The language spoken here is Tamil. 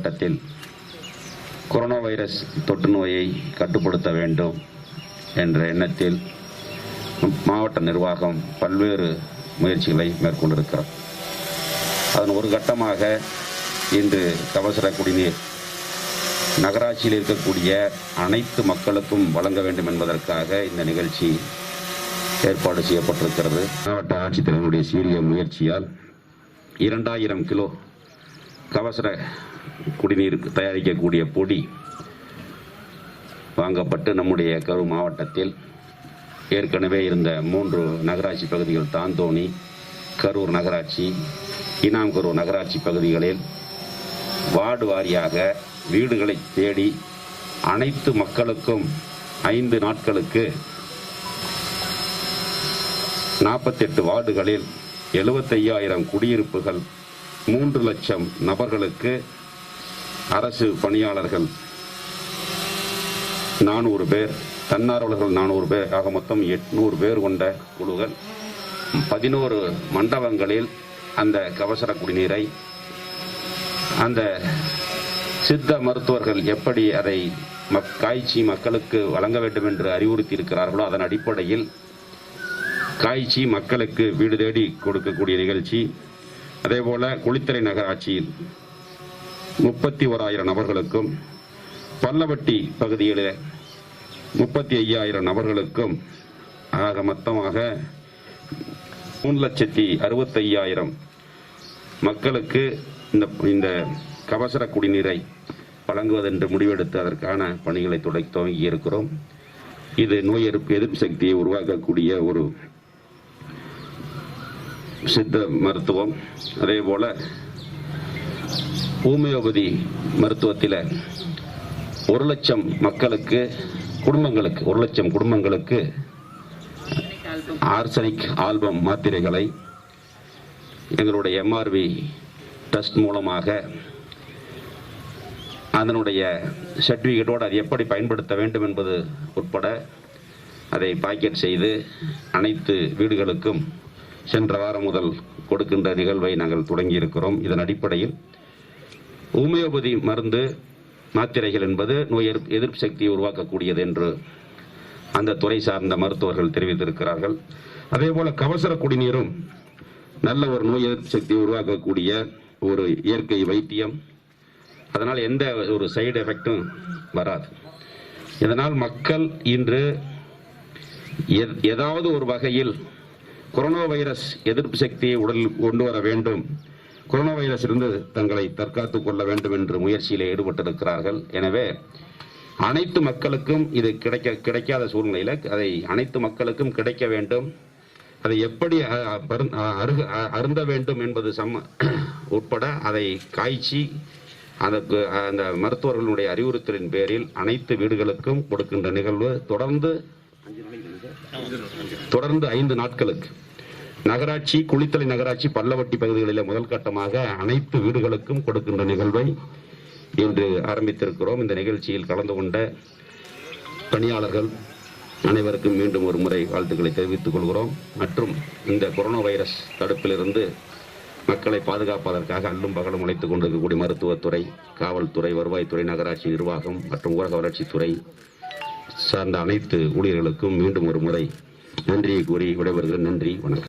காலகட்டத்தில் கொரோனா வைரஸ் தொற்று நோயை கட்டுப்படுத்த வேண்டும் என்ற எண்ணத்தில் மாவட்ட நிர்வாகம் பல்வேறு முயற்சிகளை மேற்கொண்டிருக்கிறது. அதன் ஒரு கட்டமாக இன்று கபசர குடிநீர் நகராட்சியில் இருக்கக்கூடிய அனைத்து மக்களுக்கும் வழங்க வேண்டும் என்பதற்காக இந்த நிகழ்ச்சி ஏற்பாடு செய்யப்பட்டிருக்கிறது. மாவட்ட ஆட்சித்தலைவருடைய சீரிய முயற்சியால் இரண்டாயிரம் கிலோ கவசர குடிநீர் தயாரிக்கக்கூடிய பொடி வாங்கப்பட்டு நம்முடைய கரூர் மாவட்டத்தில் ஏற்கனவே இருந்த மூன்று நகராட்சி பகுதிகள் தாந்தோணி கரூர் நகராட்சி இனாம் கரூர் நகராட்சி பகுதிகளில் வார்டு வாரியாக வீடுகளை தேடி அனைத்து மக்களுக்கும் ஐந்து நாட்களுக்கு நாற்பத்தெட்டு வார்டுகளில் எழுபத்தையாயிரம் குடியிருப்புகள் மூன்று லட்சம் நபர்களுக்கு அரசு பணியாளர்கள் நானூறு பேர் தன்னார்வலர்கள் நானூறு பேர் ஆக மொத்தம் எட்நூறு பேர் கொண்ட குழுகள் பதினோரு மண்டபங்களில் அந்த கவசர குடிநீரை அந்த சித்த மருத்துவர்கள் எப்படி அதை மக் காய்ச்சி மக்களுக்கு வழங்க வேண்டும் என்று அறிவுறுத்தி இருக்கிறார்களோ அதன் அடிப்படையில் காய்ச்சி மக்களுக்கு வீடு தேடி கொடுக்கக்கூடிய நிகழ்ச்சி அதேபோல குளித்தலை நகராட்சியில் முப்பத்தி ஓராயிரம் நபர்களுக்கும் பல்லவட்டி பகுதியில் முப்பத்தி ஐயாயிரம் நபர்களுக்கும் ஆக மொத்தமாக மூணு லட்சத்தி அறுபத்தையாயிரம் மக்களுக்கு இந்த இந்த கபசர குடிநீரை வழங்குவதென்று முடிவெடுத்து அதற்கான பணிகளை தொடங்கி துவங்கி இருக்கிறோம் இது நோய் எதிர்ப்பு எதிர்ப்பு சக்தியை உருவாக்கக்கூடிய ஒரு சித்த மருத்துவம் அதே போல் ஹோமியோபதி மருத்துவத்தில் ஒரு லட்சம் மக்களுக்கு குடும்பங்களுக்கு ஒரு லட்சம் குடும்பங்களுக்கு ஆர்சனிக் ஆல்பம் மாத்திரைகளை எங்களுடைய எம்ஆர்வி டெஸ்ட் மூலமாக அதனுடைய சர்டிஃபிகேட்டோடு அது எப்படி பயன்படுத்த வேண்டும் என்பது உட்பட அதை பாக்கெட் செய்து அனைத்து வீடுகளுக்கும் சென்ற வாரம் முதல் கொடுக்கின்ற நிகழ்வை நாங்கள் தொடங்கி இருக்கிறோம் இதன் அடிப்படையில் ஹோமியோபதி மருந்து மாத்திரைகள் என்பது நோய் எதிர்ப்பு எதிர்ப்பு சக்தியை உருவாக்கக்கூடியது என்று அந்த துறை சார்ந்த மருத்துவர்கள் தெரிவித்திருக்கிறார்கள். அதே போல கவசர குடிநீரும் நல்ல ஒரு நோய் எதிர்ப்பு சக்தியை உருவாக்கக்கூடிய ஒரு இயற்கை வைத்தியம். அதனால் எந்த ஒரு சைடு எஃபெக்டும் வராது. இதனால் மக்கள் இன்று எத்- ஏதாவது ஒரு வகையில் கொரோனா வைரஸ் எதிர்ப்பு சக்தியை உடலில் கொண்டு வர வேண்டும். கொரோனா வைரஸ் இருந்து தங்களை தற்காத்துக் கொள்ள வேண்டும் என்று முயற்சியில் ஈடுபட்டிருக்கிறார்கள். எனவே அனைத்து மக்களுக்கும் இது கிடைக்க கிடைக்காத சூழ்நிலையில் அதை அனைத்து மக்களுக்கும் கிடைக்க வேண்டும். அதை எப்படி அ- அருக அருந்த வேண்டும் என்பது சம்ம உட்பட அதை காய்ச்சி அதற்கு அந்த மருத்துவர்களுடைய அறிவுறுத்தலின் பேரில் அனைத்து வீடுகளுக்கும் கொடுக்கின்ற நிகழ்வு தொடர்ந்து தொடர்ந்து ஐந்து நாட்களுக்கு நகராட்சி குளித்தலை நகராட்சி பல்லவட்டி பகுதிகளில் முதல் கட்டமாக அனைத்து வீடுகளுக்கும் கொடுக்கின்ற நிகழ்வை இன்று ஆரம்பித்திருக்கிறோம். இந்த நிகழ்ச்சியில் கலந்து கொண்ட பணியாளர்கள் அனைவருக்கும் மீண்டும் ஒரு முறை வாழ்த்துக்களை தெரிவித்துக் கொள்கிறோம். மற்றும் இந்த கொரோனா வைரஸ் தடுப்பிலிருந்து மக்களை பாதுகாப்பதற்காக அல்லும் பகலும் உழைத்துக் கொண்டிருக்கக்கூடிய மருத்துவத்துறை காவல்துறை வருவாய்த்துறை நகராட்சி நிர்வாகம் மற்றும் ஊரக வளர்ச்சித்துறை சார்ந்த அனைத்து ஊழியர்களுக்கும் மீண்டும் ஒரு முறை நன்றியை கூறி விடைபெறுகிறேன். நன்றி வணக்கம்.